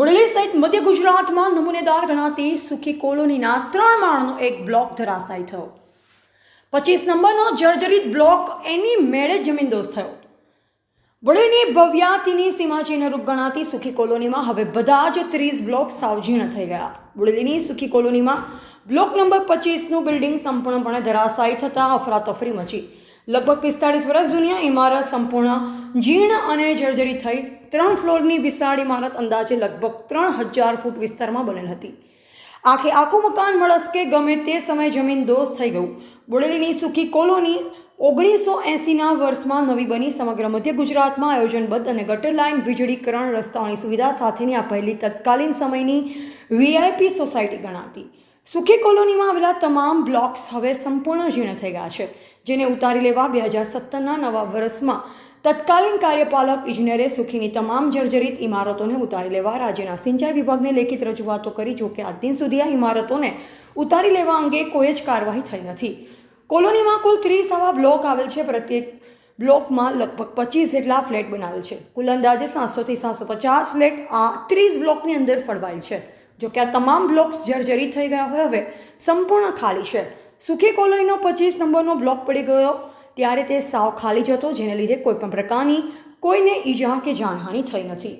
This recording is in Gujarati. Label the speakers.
Speaker 1: મધ્ય ગુજરાતમાં નમૂનેદાર ગણાતી સુખી કોલોનીના ત્રણ માળનો એક બ્લોક ધરાશાયી થયો. પચીસ નંબરનો જર્જરિત બ્લોક એની મેળે જમીનદોસ્ત થયો. બોડેલીની ભવ્યાતિની સીમાચિહ્નરૂપ ગણાતી સુખી કોલોનીમાં હવે બધા જ ત્રીસ બ્લોક સાવજીર્ણ થઈ ગયા. બોડેલીની સુખી કોલોનીમાં બ્લોક નંબર પચીસનું બિલ્ડિંગ સંપૂર્ણપણે ધરાશાયી થતાં અફરાતફરી મચી. લગભગ પિસ્તાળીસ વર્ષ જૂની ઇમારત સંપૂર્ણ જીર્ણ અને જર્જરી થઈ ત્રણ ફ્લોરની વિશાળ ઇમારત અંદાજે લગભગ ત્રણ હજાર ફૂટ વિસ્તારમાં બનેલ હતી. આખે આખું મકાન મળસ્કે ગમે તે સમયે જમીન દોસ્ત થઈ ગયું. બોડેલીની સુખી કોલોની ઓગણીસો એંસીના વર્ષમાં નવી બની સમગ્ર મધ્ય ગુજરાતમાં આયોજનબદ્ધ અને ગટર લાઇન વીજળીકરણ રસ્તાઓની સુવિધા સાથેની આ પહેલી તત્કાલીન સમયની વીઆઈપી સોસાયટી ગણાતી. સુખી કોલોનીમાં આવેલા તમામ બ્લોક્સ હવે સંપૂર્ણ જીર્ણ થઈ ગયા છે, જેને ઉતારી લેવા બે હજાર સત્તરના નવા વર્ષમાં તત્કાલીન કાર્યપાલક ઇજનેરે સુખીની તમામ જર્જરિત ઇમારતોને ઉતારી લેવા રાજ્યના સિંચાઈ વિભાગને લેખિત રજૂઆતો કરી જોકે આજ દિન સુધી આ ઇમારતોને ઉતારી લેવા અંગે કોઈ જ કાર્યવાહી થઈ નથી. કોલોનીમાં કુલ ત્રીસ આવા બ્લોક આવેલ છે, પ્રત્યેક બ્લોકમાં લગભગ પચીસ જેટલા ફ્લેટ બનાવેલ છે. કુલ અંદાજે સાતસોથી સાતસો પચાસ ફ્લેટ આ ત્રીસ બ્લોકની અંદર ફળવાયેલ છે. જો કે આ તમામ બ્લોક્સ જર્જરી થઈ ગયા હોય, હવે સંપૂર્ણ ખાલી છે. સુખી કોલોનીનો પચીસ નંબરનો બ્લોક પડી ગયો. ત્યારે તે સાવ ખાલી જ હતો, જેને લીધે કોઈ પણ પ્રકારની કોઈને ઈજા કે જાનહાનિ થઈ નથી.